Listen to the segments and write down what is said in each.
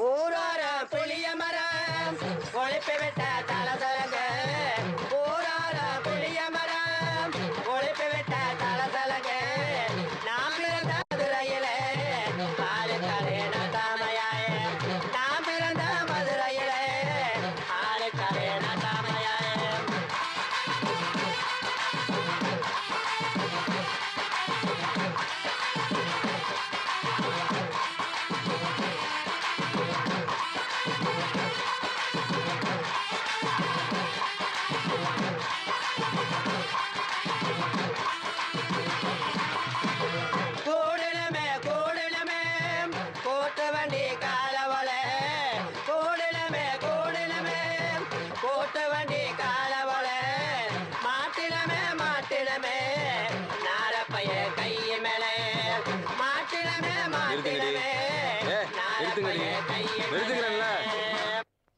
Ora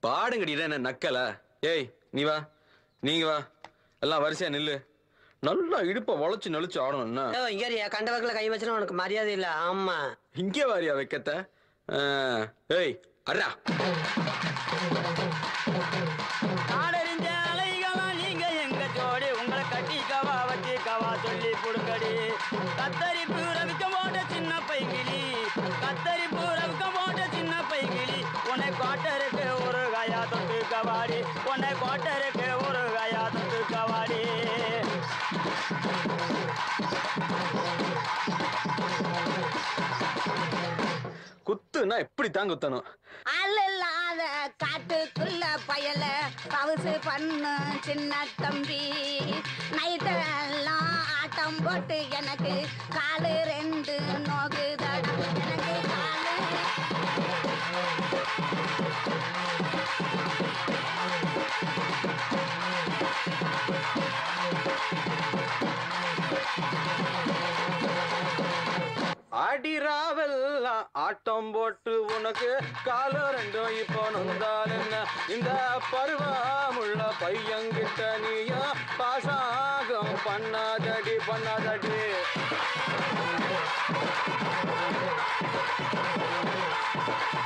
பாடுங்கடி இதான் என்ன நக்கல? ஏய் நீ வா. நீங்க வா. எல்லாம் வரிசையா நில்லு. நல்லா இடுப்ப வளைச்சு நெளிச்சு ஆடணும் என்ன? ஓ இங்க கண்ட வக்கில் கை வச்சுனா உனக்கு மரியாதை இல்ல. ஆமா. இங்கே வாரியா வைக்கத்த? ஏய் அர்ரா காடறிஞ்ச அலைகளா நீங்க எங்க ஜோடி? உங்களை கட்டிக்கவா வச்சிக்கவா சொல்லி புடுங்கடி கத்தரி பூரவிக்க போட்ட சின்ன பைக்கிளி கத்தரி பூரவிக்க போட்ட சின்ன ஒரு காயா தொட்டு கவாடி. உன்னை கோட்டருக்கு ஒரு தொட்டு கவாடி. குத்துனா எப்படி தான் குத்தணும்? அல்லல்லாத காட்டுக்குள்ள பயல பவுசு பண்ணு சின்ன தம்பி. நைட்டெல்லாம் ஆட்டம் போட்டு எனக்கு காலு ரெண்டு நோகுதடா அடிராவெல்லாம் ஆட்டம் போட்டு உனக்கு காலம் ரெண்டும் இப்போ நொந்தால் என்ன? இந்த பருவமுள்ள பையங்கிட்ட நீயா பாசாகம் பண்ணாதடி பண்ணாதடி.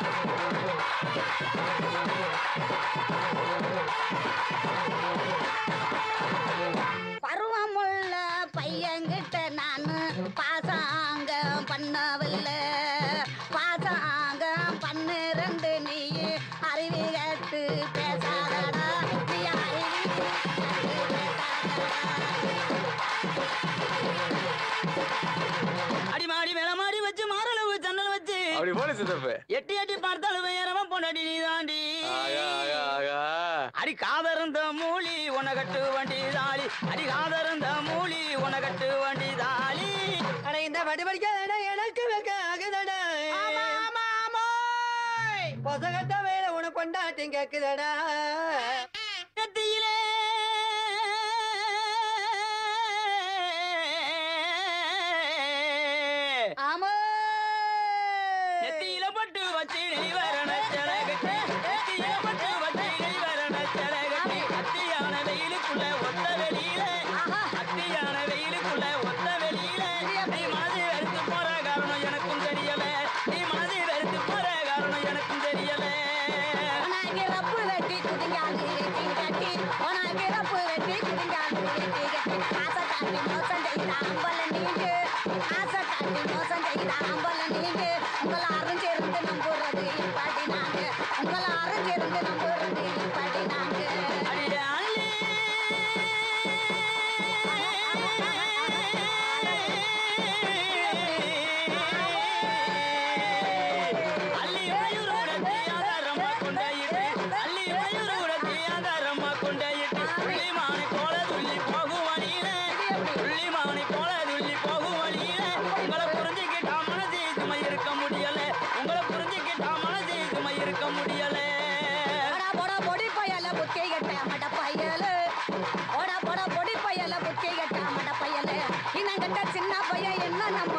பருவமுள்ள அப்படி போல சித்தப்பு. எட்டி எட்டி பார்த்தாலும் வேறவன் பொண்டாடி நீ தாண்டி அடி காதருந்த மூலி உன கட்டு வண்டி தாலி அடி காதருந்த மூலி உன கட்டு வண்டி தாலி அட இந்த வடி படிக்காதடா எனக்கு வைக்க ஆகுதடா பொசகத்த வேலை உனக்கு கொண்டாட்டி கேக்குதடா. நெத்தியிலே நெத்தியில பட்டு வச்சு வரண செலகட்டி நெத்தியில பட்டு வச்சு வரண செலகட்டி அத்தியான வெயிலுக்குள்ள ஒத்த வெளியில அத்தியான வெயிலுக்குள்ள ஒத்த வெளியில. நீ மாதிரி வெறுத்து போற காரணம் எனக்கும் தெரியல. நீ மாதிரி வெறுத்து போற காரணம் எனக்கும் தெரியல. உனக்கு ரப்பு வெட்டி குதிங்காது வெட்டி கட்டி உனக்கு ரப்பு வெட்டி குதிங்காது வெட்டி கட்டி. ஆசை காட்டி மோசம் செய்த அம்பல நீங்க ஆசை காட்டி மோசம் செய்த அம்பல நீங்க சின்ன பையன் என்ன நம்ம